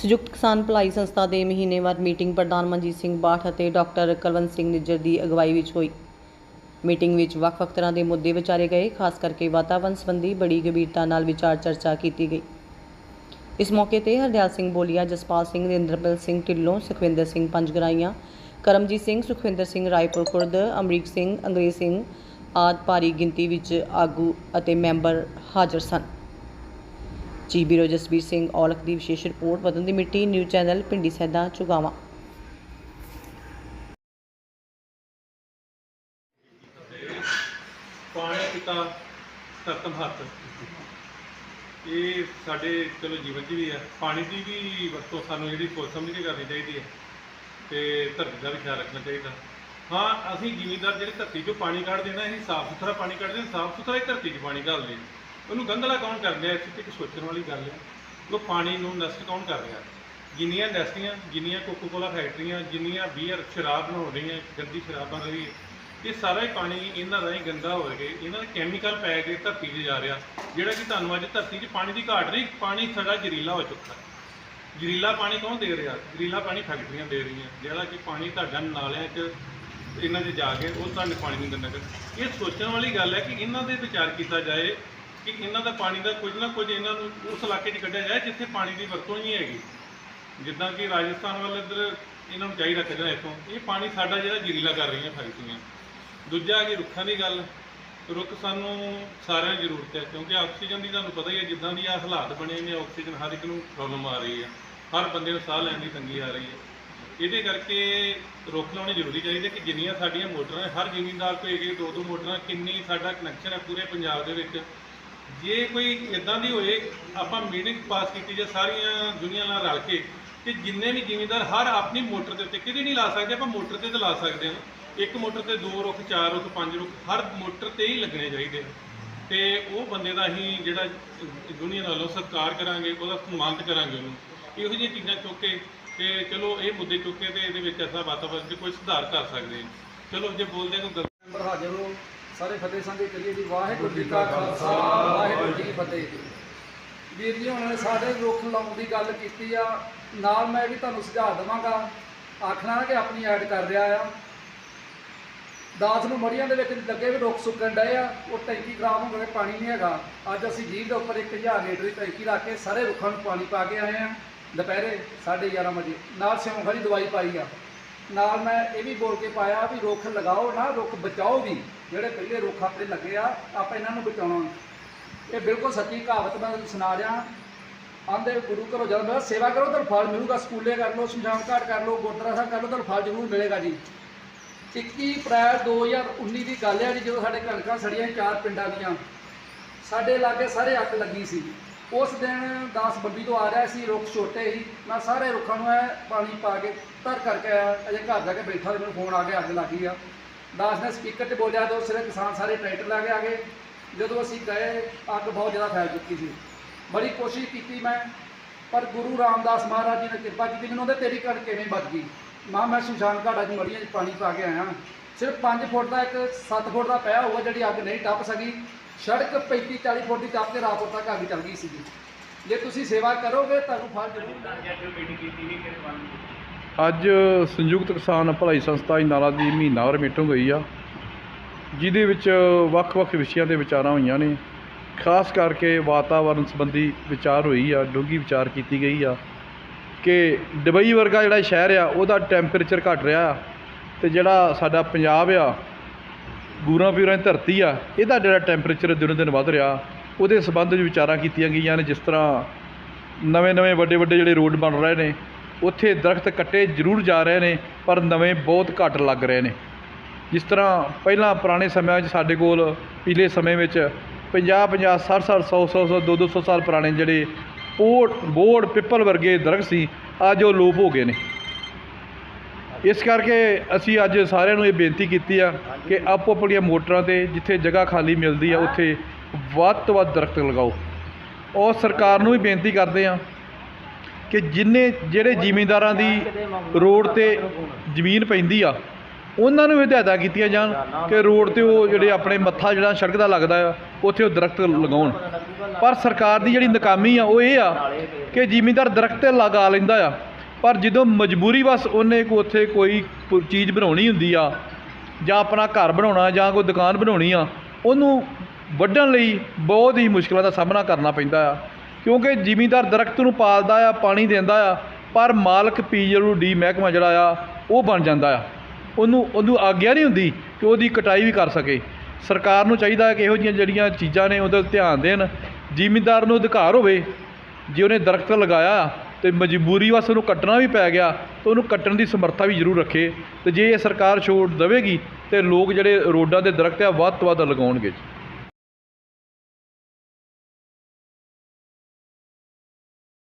ਸੰਯੁਕਤ ਕਿਸਾਨ ਭਲਾਈ ਸੰਸਥਾ ਦੇ ਮਹੀਨੇਵਾਰ ਮੀਟਿੰਗ ਪ੍ਰਧਾਨ ਮਨਜੀਤ ਸਿੰਘ ਬਾਠ ਅਤੇ ਡਾਕਟਰ ਕੁਲਵੰਤ ਸਿੰਘ ਨਿੱਜਰ ਦੀ ਅਗਵਾਈ ਵਿੱਚ ਹੋਈ। ਮੀਟਿੰਗ ਵਿੱਚ ਵੱਖ-ਵੱਖ ਤਰ੍ਹਾਂ ਦੇ ਮੁੱਦੇ ਵਿਚਾਰੇ ਗਏ, ਖਾਸ ਕਰਕੇ ਵਾਤਾਵਰਣ ਸੰਬੰਧੀ ਬੜੀ ਗੰਭੀਰਤਾ ਨਾਲ ਵਿਚਾਰ ਚਰਚਾ ਕੀਤੀ ਗਈ। ਇਸ ਮੌਕੇ ਤੇ ਹਰਦਿਆਲ ਸਿੰਘ ਬੋਲੀਆ, ਜਸਪਾਲ ਸਿੰਘ ਨਰਿੰਦਰਪਾਲ ਸਿੰਘ ਢਿੱਲੋਂ, ਸੁਖਵਿੰਦਰ ਸਿੰਘ ਪੰਜਗਰਾਈਆਂ, ਕਰਮਜੀਤ ਸਿੰਘ, ਸੁਖਵਿੰਦਰ ਸਿੰਘ ਰਾਏਪੁਰ ਖੁਰਦ, ਅਮਰੀਕ ਸਿੰਘ, ਅੰਗਰੇਜ਼ ਸਿੰਘ ਆਦਿ ਭਾਰੀ ਗਿਣਤੀ ਵਿੱਚ ਆਗੂ ਅਤੇ ਮੈਂਬਰ ਹਾਜ਼ਰ ਸਨ। ਜੀ ਬਿਊਰੋ ਜਸਬੀਰ ਸਿੰਘ ਔਲਖ ਦੀ ਵਿਸ਼ੇਸ਼ ਰਿਪੋਰਟ। ਵਤਨ ਦੀ ਮਿੱਟੀ, ਨਿਊਜ਼ ਚੈਨਲ ਪਿੰਡੀ ਸੈਦਾ, ਚੁਗਾਵਾਂ। ਪਾਣੀ ਪਿਤਾ ਧਰਤਮ ਹੱਥ। ਇਹ ਸਾਡੇ ਚਲੋ ਜੀਵਨ 'ਚ ਵੀ ਹੈ ਪਾਣੀ ਦੀ ਵੀ ਵਰਤੋਂ ਸਾਨੂੰ ਜਿਹੜੀ ਸੋਚ ਸਮਝ ਕੇ ਕਰਨੀ ਚਾਹੀਦੀ ਹੈ ਤੇ ਧਰਤੀ ਦਾ ਵੀ ਖਿਆਲ ਰੱਖਣਾ ਚਾਹੀਦਾ। ਹਾਂ, ਅਸੀਂ ਜ਼ਿਮੀਂਦਾਰ ਜਿਹੜੇ ਧਰਤੀ 'ਚੋਂ ਪਾਣੀ ਕੱਢਦੇ ਨਾ, ਅਸੀਂ ਸਾਫ਼ ਸੁਥਰਾ ਪਾਣੀ ਕੱਢਦੇ ਹਾਂ ਸਾਫ਼ ਸੁਥਰਾ ਹੀ ਧਰਤੀ 'ਚ ਪਾਣੀ ਘੱਲਦੇ ਹਾਂ ਉਹਨੂੰ ਗੰਧਲਾ ਕੌਣ ਕਰ ਰਿਹਾ? ਇਸ ਤੇ ਇੱਕ ਸੋਚਣ ਵਾਲੀ ਗੱਲ ਹੈ। ਉਹ ਪਾਣੀ ਨੂੰ ਨਸ਼ਟ ਕੌਣ ਕਰ ਰਿਹਾ? ਜਿੰਨੀਆਂ ਇੰਡਸਟਰੀਆਂ ਜਿੰਨੀਆਂ ਕੋਕੋ ਕੋਲਾ ਫੈਕਟਰੀਆਂ ਜਿੰਨੀਆਂ ਬੀਅਰ ਸ਼ਰਾਬ ਬਣਾਉਣ ਰਹੀਆਂ, ਗੰਦੀ ਸ਼ਰਾਬ ਬਣ ਰਹੀ ਹੈ ਇਹ ਸਾਰਾ ਹੀ ਪਾਣੀ ਇਹਨਾਂ ਰਾਹੀਂ ਗੰਦਾ ਹੋ ਕੇ, ਇਹਨਾਂ ਦੇ ਕੈਮੀਕਲ ਪੈ ਕੇ ਧਰਤੀ 'ਚ ਜਾ ਰਿਹਾ, ਜਿਹੜਾ ਕਿ ਤੁਹਾਨੂੰ ਅੱਜ ਧਰਤੀ 'ਚ ਪਾਣੀ ਦੀ ਘਾਟ ਨਹੀਂ, ਪਾਣੀ ਸਾਡਾ ਜ਼ਹਿਰੀਲਾ ਹੋ ਚੁੱਕਾ ਹੈ। ਜ਼ਹਿਰੀਲਾ ਪਾਣੀ ਕੌਣ ਦੇ ਰਿਹਾ? ਜ਼ਹਿਰੀਲਾ ਪਾਣੀ ਫੈਕਟਰੀਆਂ ਦੇ ਰਹੀਆਂ, ਜਿਹੜਾ ਕਿ ਪਾਣੀ ਤੁਹਾਡਾ ਨਾਲਿਆਂ 'ਚ ਇਹਨਾਂ 'ਚ ਜਾ ਕੇ ਉਹ ਤੁਹਾਨੂੰ ਪਾਣੀ ਨੂੰ ਗੰਦਾ ਕਰ ਇਹ ਸੋਚਣ ਵਾਲੀ ਗੱਲ ਹੈ ਕਿ ਇਹਨਾਂ ਦੇ ਵਿਚਾਰ ਕੀਤਾ ਜਾਏ ਕਿ ਇਹਨਾਂ ਦਾ ਪਾਣੀ ਦਾ ਕੁਝ ਨਾ ਕੁਝ ਇਹਨਾਂ ਨੂੰ ਉਸ ਇਲਾਕੇ 'ਚ ਕੱਢਿਆ ਜਾਏ ਜਿੱਥੇ ਪਾਣੀ ਦੀ ਵਰਤੋਂ ਹੀ ਨਹੀਂ ਹੈਗੀ। ਜਿੱਦਾਂ ਕਿ ਰਾਜਸਥਾਨ ਵੱਲ ਇੱਧਰ ਇਹਨਾਂ ਨੂੰ ਚਾਹੀਦਾ ਕੱਢਣਾ ਇੱਥੋਂ। ਇਹ ਪਾਣੀ ਸਾਡਾ ਜਿਹੜਾ ਜ਼ਹਿਰੀਲਾ ਕਰ ਰਹੀਆਂ ਫੈਕਟਰੀਆਂ ਦੂਜਾ ਹੈ ਕਿ ਰੁੱਖਾਂ ਦੀ ਗੱਲ। ਰੁੱਖ ਸਾਨੂੰ ਸਾਰਿਆਂ ਨੂੰ ਜ਼ਰੂਰਤ ਹੈ ਕਿਉਂਕਿ ਆਕਸੀਜਨ ਦੀ ਤੁਹਾਨੂੰ ਪਤਾ ਹੀ ਹੈ ਜਿੱਦਾਂ ਦੀ ਆ ਹਾਲਾਤ ਬਣੇ ਨੇ ਆਕਸੀਜਨ ਹਰ ਇੱਕ ਨੂੰ ਪ੍ਰੋਬਲਮ ਆ ਰਹੀ ਹੈ। ਹਰ ਬੰਦੇ ਨੂੰ ਸਾਹ ਲੈਣ ਦੀ ਤੰਗੀ ਆ ਰਹੀ ਹੈ। ਇਹਦੇ ਕਰਕੇ ਰੁੱਖ ਲਾਉਣੇ ਜ਼ਰੂਰੀ ਚਾਹੀਦੇ ਕਿ ਜਿੰਨੀਆਂ ਸਾਡੀਆਂ ਮੋਟਰਾਂ ਨੇ, ਹਰ ਜ਼ਿਮੀਂਦਾਰ ਕੋਲ ਇੱਕ ਦੋ ਦੋ ਮੋਟਰਾਂ ਕਿੰਨੀ ਸਾਡਾ ਕਨੈਕਸ਼ਨ ਹੈ ਪੂਰੇ ਪੰਜਾਬ ਦੇ ਵਿੱਚ। ਜੇ ਕੋਈ ਇਦਾਂ ਦੀ ਹੋਏ, ਆਪਾਂ ਮੀਟਿੰਗ ਪਾਸ ਕੀਤੀ ਜੇ ਸਾਰੀਆਂ ਦੁਨੀਆ ਨਾਲ ਰਲ ਕੇ ਕਿ ਜਿੰਨੇ ਵੀ ਜ਼ਿਮੀਂਦਾਰ ਹਰ ਆਪਣੀ ਮੋਟਰ ਦੇ ਉੱਤੇ ਕਿਤੇ ਨਹੀਂ ਲਾ ਸਕਦੇ, ਆਪਾਂ ਮੋਟਰ ਤੇ ਤਾਂ ਲਾ ਸਕਦੇ ਹਾਂ। ਇੱਕ ਮੋਟਰ ਤੇ ਦੋ ਰੁੱਖ, ਚਾਰ ਰੁੱਖ, ਪੰਜ ਰੁੱਖ, ਹਰ ਮੋਟਰ ਤੇ ਹੀ ਲੱਗਣੇ ਚਾਹੀਦੇ ਆ। ਤੇ ਉਹ ਬੰਦੇ ਦਾ ਅਸੀਂ ਜਿਹੜਾ ਦੁਨੀਆ ਨਾਲੋਂ ਸਤਿਕਾਰ ਕਰਾਂਗੇ, ਉਹਦਾ ਸਨਮਾਨਿਤ ਕਰਾਂਗੇ ਉਹਨੂੰ। ਇਹੋ ਜਿਹੀਆਂ ਚੀਜ਼ਾਂ ਚੁੱਕ ਕੇ ਤੇ ਚਲੋ ਇਹ ਮੁੱਦੇ ਚੁੱਕ ਕੇ ਤੇ ਇਹਦੇ ਵਿੱਚ ਐਸਾ ਵਾਤਾਵਰਨ 'ਚ ਕੋਈ ਸੁਧਾਰ ਕਰ ਸਕਦੇ ਚਲੋ ਜੇ ਬੋਲਦੇ ਕੋਈ ਗਲਤ। ਮੈਂਬਰ ਹਾਜ਼ਰ ਹੋ ਸਾਰੇ ਫਤਿਹ ਸੰਗੇ ਕਰੀਏ ਜੀ। ਵਾਹਿਗੁਰੂ ਜੀ ਕਾ ਖਾਲਸਾ, ਵਾਹਿਗੁਰੂ ਜੀ ਕੀ ਫਤਿਹ ਵੀਰ ਜੀ ਉਹਨਾਂ ਨੇ ਸਾਡੇ ਰੁੱਖ ਲਾਉਣ ਦੀ ਗੱਲ ਕੀਤੀ ਆ। ਨਾਲ ਮੈਂ ਵੀ ਤੁਹਾਨੂੰ ਸੁਝਾਅ ਦੇਵਾਂਗਾ। ਆਖਣਾ ਕਿ ਆਪਣੀ ਐਡ ਕਰ ਰਿਹਾ ਆ। ਦਾਸ ਨੂੰ ਮੜੀਆਂ ਦੇ ਵਿੱਚ ਲੱਗੇ ਵੀ ਰੁੱਖ ਸੁੱਕਣ ਡਏ ਆ। ਉਹ ਟੈਂਕੀ ਖਰਾਬ ਹੋ ਗਏ ਪਾਣੀ ਨਹੀਂ ਹੈਗਾ। ਅੱਜ ਅਸੀਂ ਜੀਭ ਦੇ ਉੱਪਰ 1000 ਲੀਟਰ ਦੀ ਟੈਂਕੀ ਰੱਖ ਕੇ ਸਾਰੇ ਰੁੱਖਾਂ ਨੂੰ ਪਾਣੀ ਪਾ ਕੇ ਆਏ ਆ। ਦੁਪਹਿਰੇ 11:30 ਵਜੇ। ਨਾਲ ਸਿਉਂਖ ਦੀ ਦਵਾਈ ਪਾਈ ਆ। ਨਾਲ ਮੈਂ ਇਹ ਵੀ ਬੋਲ ਕੇ ਪਾਇਆ ਵੀ ਰੁੱਖ ਲਗਾਓ ਨਾ, ਰੁੱਖ ਬਚਾਓ ਵੀ। ਜਿਹੜੇ ਪਹਿਲੇ ਰੁੱਖ ਆਪਣੇ ਲੱਗੇ ਆ, ਆਪਾਂ ਇਹਨਾਂ ਨੂੰ ਬਚਾਉਣਾ। ਇਹ ਬਿਲਕੁਲ ਸੱਚੀ ਕਹਾਵਤ ਮੈਂ ਤੁਹਾਨੂੰ ਸੁਣਾ ਰਿਹਾ। ਆਂਦੇ ਗੁਰੂ ਘਰੋਂ ਜਦ ਮੇਰਾ ਸੇਵਾ ਕਰੋ ਤਾਂ ਫਲ ਮਿਲੂਗਾ, ਸਕੂਲੇ ਕਰ ਲਓ, ਸ਼ਮਸ਼ਾਨ ਘਾਟ ਕਰ ਲਓ, ਗੁਰਦੁਆਰਾ ਸਾਹਿਬ ਕਰ ਲਓ ਤਾਂ ਫਲ ਜ਼ਰੂਰ ਮਿਲੇਗਾ ਜੀ। 21 ਅਪ੍ਰੈਲ 2019 ਦੀ ਗੱਲ ਹੈ ਜੀ, ਜਦੋਂ ਸਾਡੇ ਕਣਕਾਂ ਸੜੀਆਂ ਚਾਰ ਪਿੰਡਾਂ ਦੀਆਂ। ਸਾਡੇ ਲਾਗੇ ਸਾਰੇ ਅੱਗ ਲੱਗੀ ਸੀ। ਉਸ ਦਿਨ 10 ਬੱਬੀ ਤੋਂ ਆ ਰਿਹਾ ਸੀ, ਰੁੱਖ ਛੋਟੇ ਸੀ ਮੈਂ ਸਾਰੇ ਰੁੱਖਾਂ ਨੂੰ ਐ ਪਾਣੀ ਪਾ ਕੇ ਧਰ ਕਰਕੇ ਆਇਆ, ਅਜੇ ਘਰ ਜਾ ਕੇ ਬੈਠਾ ਤੇ ਮੈਨੂੰ ਫੋਨ ਆ ਗਿਆ, ਅੱਗ ਲੱਗੀ ਆ। ਦਾਸ ਨੇ ਸਪੀਕਰ ਤੇ ਬੋਲਿਆ, ਤੇ ਉਸਲੇ ਕਿਸਾਨ ਸਾਰੇ ਟਰੈਕਟਰ ਲਾ ਕੇ ਆ ਗਏ। ਜਦੋਂ ਅਸੀਂ ਗਏ, ਅੱਗ ਬਹੁਤ ਜ਼ਿਆਦਾ ਫੈਲ ਚੁੱਕੀ ਸੀ। ਬੜੀ ਕੋਸ਼ਿਸ਼ ਕੀਤੀ ਮੈਂ, ਪਰ ਗੁਰੂ ਰਾਮਦਾਸ ਮਹਾਰਾਜ ਜੀ ਨੇ ਕਿਰਪਾ ਕੀਤੀ, ਮੈਨੂੰ ਉਹਦੇ ਤੇਰੀ ਕਣਕ ਕਿਵੇਂ ਬਚ ਗਈ? ਮਾਂ ਮੈਂ ਸ਼ਮਸ਼ਾਨ ਘਾਟਾ 'ਚ ਮੜੀਆਂ 'ਚ ਪਾਣੀ ਪਾ ਕੇ ਆਇਆ। ਸਿਰਫ 5 ਫੁੱਟ ਦਾ ਇੱਕ 7 ਫੁੱਟ ਦਾ ਪਿਆ ਹੋਊਗਾ, ਜਿਹੜੀ ਅੱਗ ਨਹੀਂ ਟੱਪ ਸਕੀ। ਸੜਕ 35 40 ਫੁੱਟ ਦੀ ਟੱਪ ਕੇ ਰਾਪੁਰ ਤੱਕ ਅੱਗ ਚੱਲ ਗਈ ਸੀਗੀ। ਜੇ ਤੁਸੀਂ ਸੇਵਾ ਕਰੋਗੇ ਤੁਹਾਨੂੰ ਫਲ ਜ਼ਰੂਰ ਮਿਲੇਗਾ ਅੱਜ ਸੰਯੁਕਤ ਕਿਸਾਨ ਭਲਾਈ ਸੰਸਥਾ ਇਨਾਲਾ ਦੀ ਮਹੀਨਾਵਾਰ ਮੀਟਿੰਗ ਹੋਈ ਆ। ਜਿਹਦੇ ਵਿੱਚ ਵੱਖ-ਵੱਖ ਵਿਸ਼ਿਆਂ ਤੇ ਵਿਚਾਰਾਂ ਹੋਈਆਂ ਨੇ। ਖਾਸ ਕਰਕੇ ਵਾਤਾਵਰਣ ਸੰਬੰਧੀ ਵਿਚਾਰ ਹੋਈ ਆ ਡੂੰਘੀ ਵਿਚਾਰ ਕੀਤੀ ਗਈ ਆ। ਕਿ ਦੁਬਈ ਵਰਗਾ ਜਿਹੜਾ ਸ਼ਹਿਰ ਆ ਉਹਦਾ ਟੈਂਪਰੇਚਰ ਘਟ ਰਿਹਾ ਆ। ਤੇ ਜਿਹੜਾ ਸਾਡਾ ਪੰਜਾਬ ਆ ਗੂਰਾਂ ਪੀਰਾਂ ਦੀ ਧਰਤੀ ਆ, ਇਹਦਾ ਜਿਹੜਾ ਟੈਂਪਰੇਚਰ ਦਿਨੋਂ ਦਿਨ ਵੱਧ ਰਿਹਾ, ਉਹਦੇ ਸੰਬੰਧ ਵਿੱਚ ਵਿਚਾਰਾਂ ਕੀਤੀਆਂ ਗਈਆਂ ਨੇ, ਜਿਸ ਤਰ੍ਹਾਂ ਨਵੇਂ-ਨਵੇਂ ਵੱਡੇ-ਵੱਡੇ ਜਿਹੜੇ ਰੋਡ ਬਣ ਰਹੇ ਨੇ, ਉੱਥੇ ਦਰਖਤ ਕੱਟੇ ਜ਼ਰੂਰ ਜਾ ਰਹੇ ਨੇ, ਪਰ ਨਵੇਂ ਬਹੁਤ ਘੱਟ ਲੱਗ ਰਹੇ ਨੇ। ਜਿਸ ਤਰ੍ਹਾਂ ਪਹਿਲਾਂ ਪੁਰਾਣੇ ਸਮਿਆਂ 'ਚ ਸਾਡੇ ਕੋਲ ਪਿਛਲੇ ਸਮੇਂ ਵਿੱਚ 50 50 60 60 100 100 100 200 200 ਸਾਲ ਪੁਰਾਣੇ ਜਿਹੜੇ ਪੋੜ, ਬੋੜ, ਪਿੱਪਲ ਵਰਗੇ ਦਰਖਤ ਸੀ, ਅੱਜ ਉਹ ਲੋਪ ਹੋ ਗਏ ਨੇ। ਇਸ ਕਰਕੇ ਅਸੀਂ ਅੱਜ ਸਾਰਿਆਂ ਨੂੰ ਇਹ ਬੇਨਤੀ ਕੀਤੀ ਆ ਕਿ ਆਪੋ ਆਪਣੀਆਂ ਮੋਟਰਾਂ ਤੇ ਜਿੱਥੇ ਜਗ੍ਹਾ ਖਾਲੀ ਮਿਲਦੀ ਆ ਉੱਥੇ ਵੱਧ ਤੋਂ ਵੱਧ ਦਰਖਤ ਲਗਾਓ। ਔਰ ਸਰਕਾਰ ਨੂੰ ਵੀ ਬੇਨਤੀ ਕਰਦੇ ਆ ਕਿ ਜਿੰਨੇ ਜਿਹੜੇ ਜ਼ਿਮੀਂਦਾਰਾਂ ਦੀ ਰੋਡ ਤੇ ਜ਼ਮੀਨ ਪੈਂਦੀ ਆ ਉਹਨਾਂ ਨੂੰ ਹਦਾਇਤਾਂ ਕੀਤੀਆਂ ਜਾਣ ਕਿ ਰੋਡ ਤੇ ਉਹ ਜਿਹੜੇ ਆਪਣੇ ਮੱਥਾ ਜਿਹੜਾ ਸੜਕ ਦਾ ਲੱਗਦਾ ਆ ਉੱਥੇ ਉਹ ਦਰਖਤ ਲਗਾਉਣ। ਪਰ ਸਰਕਾਰ ਦੀ ਜਿਹੜੀ ਨਾਕਾਮੀ ਆ ਉਹ ਇਹ ਆ ਕਿ ਜ਼ਿਮੀਂਦਾਰ ਦਰਖਤ ਲਗਾ ਲੈਂਦਾ ਆ। ਪਰ ਜਦੋਂ ਮਜਬੂਰੀ ਬਸ ਉਹਨੇ ਕੋ ਉੱਥੇ ਕੋਈ ਪ- ਚੀਜ਼ ਬਣਾਉਣੀ ਹੁੰਦੀ ਆ, ਜਾਂ ਆਪਣਾ ਘਰ ਬਣਾਉਣਾ, ਜਾਂ ਕੋਈ ਦੁਕਾਨ ਬਣਾਉਣੀ ਆ, ਉਹਨੂੰ ਵੱਢਣ ਲਈ ਬਹੁਤ ਹੀ ਮੁਸ਼ਕਲਾਂ ਦਾ ਸਾਹਮਣਾ ਕਰਨਾ ਪੈਂਦਾ ਆ। ਕਿਉਂਕਿ ਜ਼ਿਮੀਂਦਾਰ ਦਰਖਤ ਨੂੰ ਪਾਲਦਾ ਆ, ਪਾਣੀ ਦਿੰਦਾ ਆ, ਪਰ ਮਾਲਕ ਡੀ ਮਹਿਕਮਾ ਜਿਹੜਾ ਆ, ਉਹ ਬਣ ਜਾਂਦਾ ਆ। ਉਹਨੂੰ ਉਹਨੂੰ ਆਗਿਆ ਨਹੀਂ ਹੁੰਦੀ ਕਿ ਉਹਦੀ ਕਟਾਈ ਵੀ ਕਰ ਸਕੇ। ਸਰਕਾਰ ਨੂੰ ਚਾਹੀਦਾ ਕਿ ਇਹੋ ਜਿਹੀਆਂ ਜਿਹੜੀਆਂ ਚੀਜ਼ਾਂ ਨੇ ਉਹਦੇ ਧਿਆਨ ਦੇਣ। ਜ਼ਿਮੀਂਦਾਰ ਨੂੰ ਅਧਿਕਾਰ ਹੋਵੇ, ਜੇ ਉਹਨੇ ਦਰਖਤ ਲਗਾਇਆ ਅਤੇ ਮਜਬੂਰੀ ਵਾਸਤੇ ਉਹਨੂੰ ਕੱਟਣਾ ਵੀ ਪੈ ਗਿਆ, ਤਾਂ ਉਹਨੂੰ ਕੱਟਣ ਦੀ ਸਮਰੱਥਾ ਵੀ ਜ਼ਰੂਰ ਰੱਖੇ। ਅਤੇ ਜੇ ਇਹ ਸਰਕਾਰ ਛੋਟ ਦੇਵੇਗੀ, ਤਾਂ ਲੋਕ ਜਿਹੜੇ ਰੋਡਾਂ ਦੇ ਦਰਖਤ ਆ, ਵੱਧ ਤੋਂ ਵੱਧ ਲਗਾਉਣਗੇ